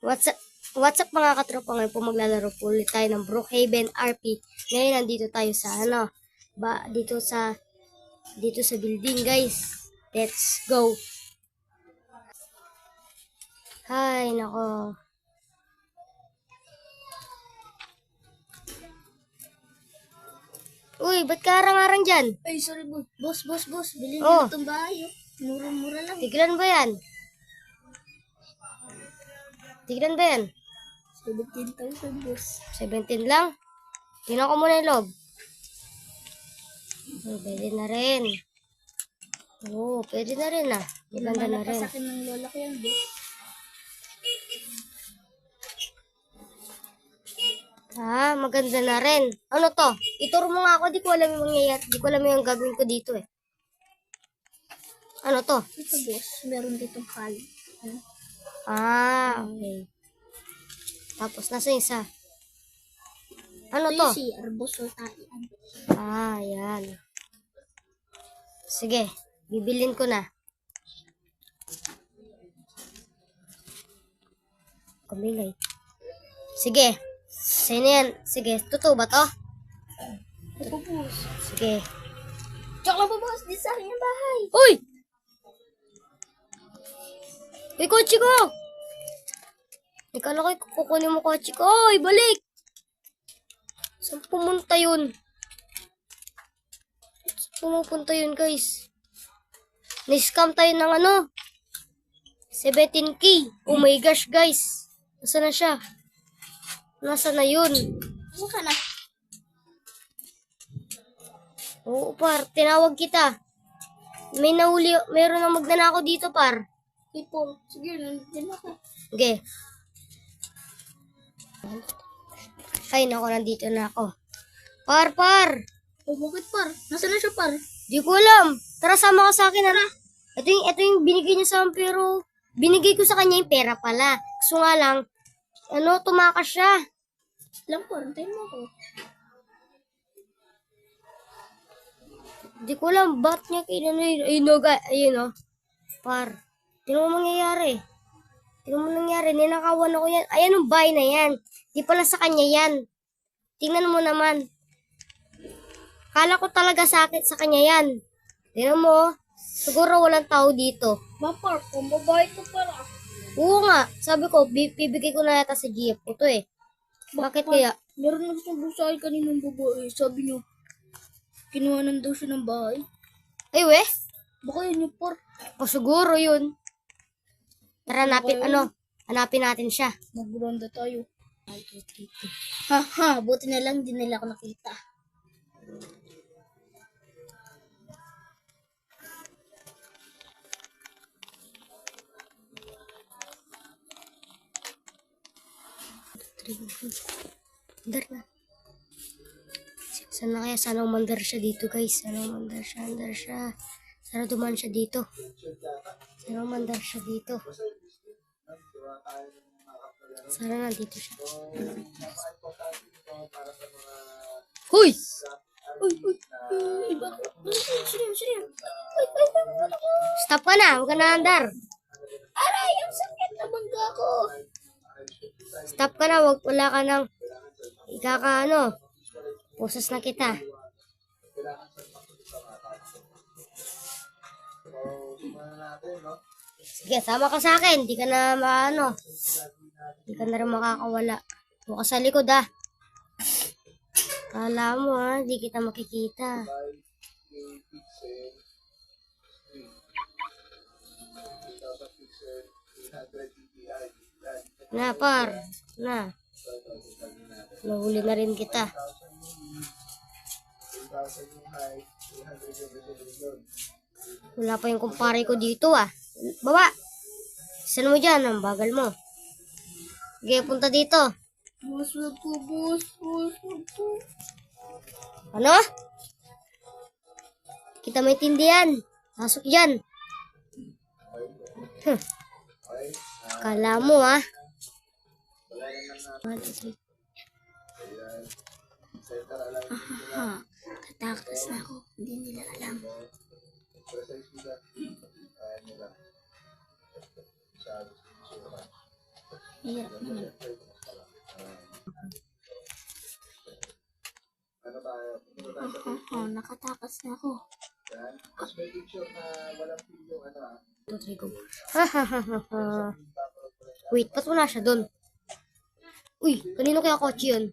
What's up, what's up mga katropa ngayon po maglalaro po ulit tayo ng Brookhaven RP. Ngayon nandito tayo sa ano, ba dito sa dito sa building guys. Let's go. Hay, nako. Uy, ba't ka arang-arang dyan? Ay, sorry boss. Boss, boss, boss. Bilhin Oh. oh. itong bahay. oh. Mura-mura lang. Tiglan ba yan? Tiglan ba yan? 17,000 boss. 17 lang. Tingnan ko muna yung loob. Oh, pwede na rin. Oo, pwede na rin ah. Maganda na rin. Sa akin ng lola ko yan boss. Ah, maganda na rin. Ano to? Ituro mo nga ako, di ko alam yung mangyayari. Di ko alam yung gagawin ko dito eh. Ano to? Ito boss. Meron ditong kali. Ano? Ah, okay. Tapos, nasa yung isa? Ano to? boss. So, taian. Ah, yan. Sige, bibilin ko na. Kumilay. Sige. Sino yan? Sige, totoo ba to? Boss. Sige. Lang po boss. Di sa akin yung bahay. Uy! Uy, kotse ko! Ikala ko kukunin mo kotse ko. Uy, balik! Saan pumunta yun? Saan pumupunta yun, guys? Niscam tayo ng ano? 17k. Oh my gosh, guys. Nasaan na siya? Nasaan na yun? Saan ka na? Oo, par. Tinawag kita. May nahuli, meron na magnanako dito, par. Ipong. Sige, nandun ako. Okay. Ay, nako, nandito na ako. Par, par! Oh, bakit par? Nasaan na siya par? Di ko alam. Tara, sama ka sa akin, ara. Ito yung, ito yung binigay niya sa akin, pero binigay ko sa kanya yung pera pala. Gusto nga lang, ano, tumakas siya. Lang par. Antayin mo ako. Di ko alam, ba't niya kinano yun? Ayun, no, ga- ayun, no. Par, tingnan mo mangyayari. Tingnan mo nangyari, ninakawan ako yan. Ayan ang bahay na yan. Di pala sa kanya yan. Tingnan mo naman. Kala ko talaga sa akin, sa kanya yan. Tingnan mo, siguro walang tao dito. Ba par, kung babae ko para. Oo nga, sabi ko, bi- bibigay ko na yata sa GF ko to eh. Bakit kaya? Meron na siyang busahay kaninang babae. Sabi niyo, kinuhanan daw siya ng bahay. Ay, we? Baka yun yung par. O siguro yun. Tara, hanapin, ano, hanapin natin siya. Magranda tayo. Ha ha, buti na lang din nila ako nakita. Mandar na. Sana kaya sana umandar siya dito guys. Sana umandar siya, umandar siya. Sana duman siya dito. Sana umandar siya dito. Sana nandito siya. Huy! Uy, uy, uy, bakit? Sino, sino? Uy, uy, uy, uy, uy. Stop ka na. Huwag ka na andar. Aray, ang sakit na bangga ko. Stop ka na. Huwag wala ka nang ikaka ano. Pusas na kita. Sige, sama ka sa akin. Di ka na maano. Di ka na rin makakawala. Ka sa likod ah. Kala mo ha, di kita makikita. Na, par. Na. Nahuli na rin kita. Wala pa yung kumpare ko dito ah. Baba! Saan mo dyan? Ang bagal mo. Sige, punta dito. Wag po, boss, wag po. Ano? Kita maintindihan. Pasok dyan. Hmm. Kala mo ah. One, two, three. Ha, tatakas na ako. Hindi nila alam. Hirap naman. Ah, ah, nakatakas na ako. Ha, ha, ha. Wait, ba't wala siya doon? Uy, kanino kaya kotse yun?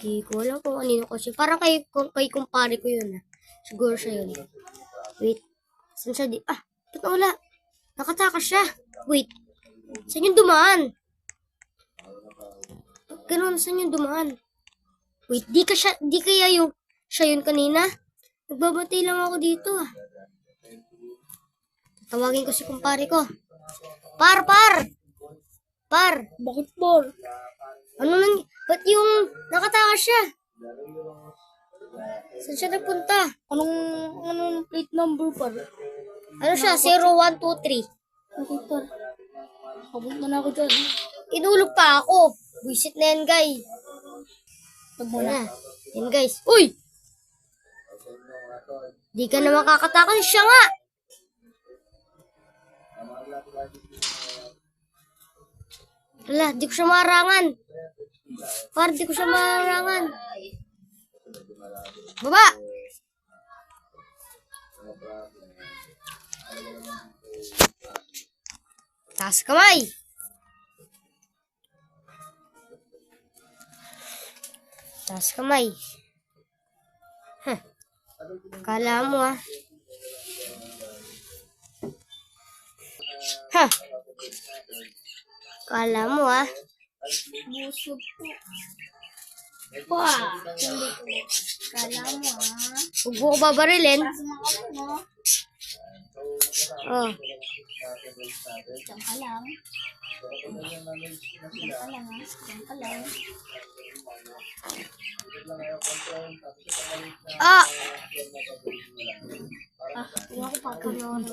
Hindi ko alam kung kanino kotse. Parang kay, kay kumpare ko yun. Ah. Siguro siya yun. Wait. Saan siya di? Ah, ba't wala? Nakatakas siya. Wait. Saan yung dumaan? Ba't ganun? Saan yung dumaan? Wait, di ka siya, di kaya yung, siya yun kanina? Nagbabatay lang ako dito ah. Tawagin ko si kumpare ko. Par, par! Par! Bakit, Bor? Ano nang... Ba't yung nakatakas siya? Saan siya nagpunta? Anong, anong plate number, Par? Ano siya? 0123. Okay, Par. Habot na na ako dyan. Inulog pa ako. Buisit na yan, guys. Pag mo na. Wala. Yan, guys. Uy! Di ka na makakatakas. Siya nga! Wala, di ko siya marangan. Par, di ko siya marangan. Baba! Taas kamay! Taas kamay. Huh. Kala mo ah. Ha. Kala mo ah. Busog po. Pa! Kala mo, ah. Huwag mo ko babarilin. Oh. Diyan ka lang. Diyan ka lang. Diyan ka lang. Ah! Ah, hindi ako papanood.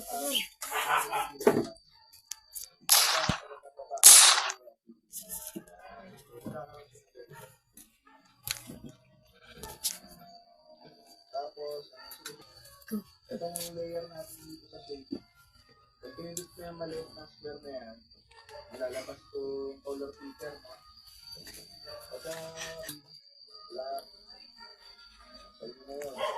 Itong layer natin dito sa shape, pag pinindot ko yung maliit na square na yan, malalabas ko yung color picker, no? Pagka sabi mo na yun.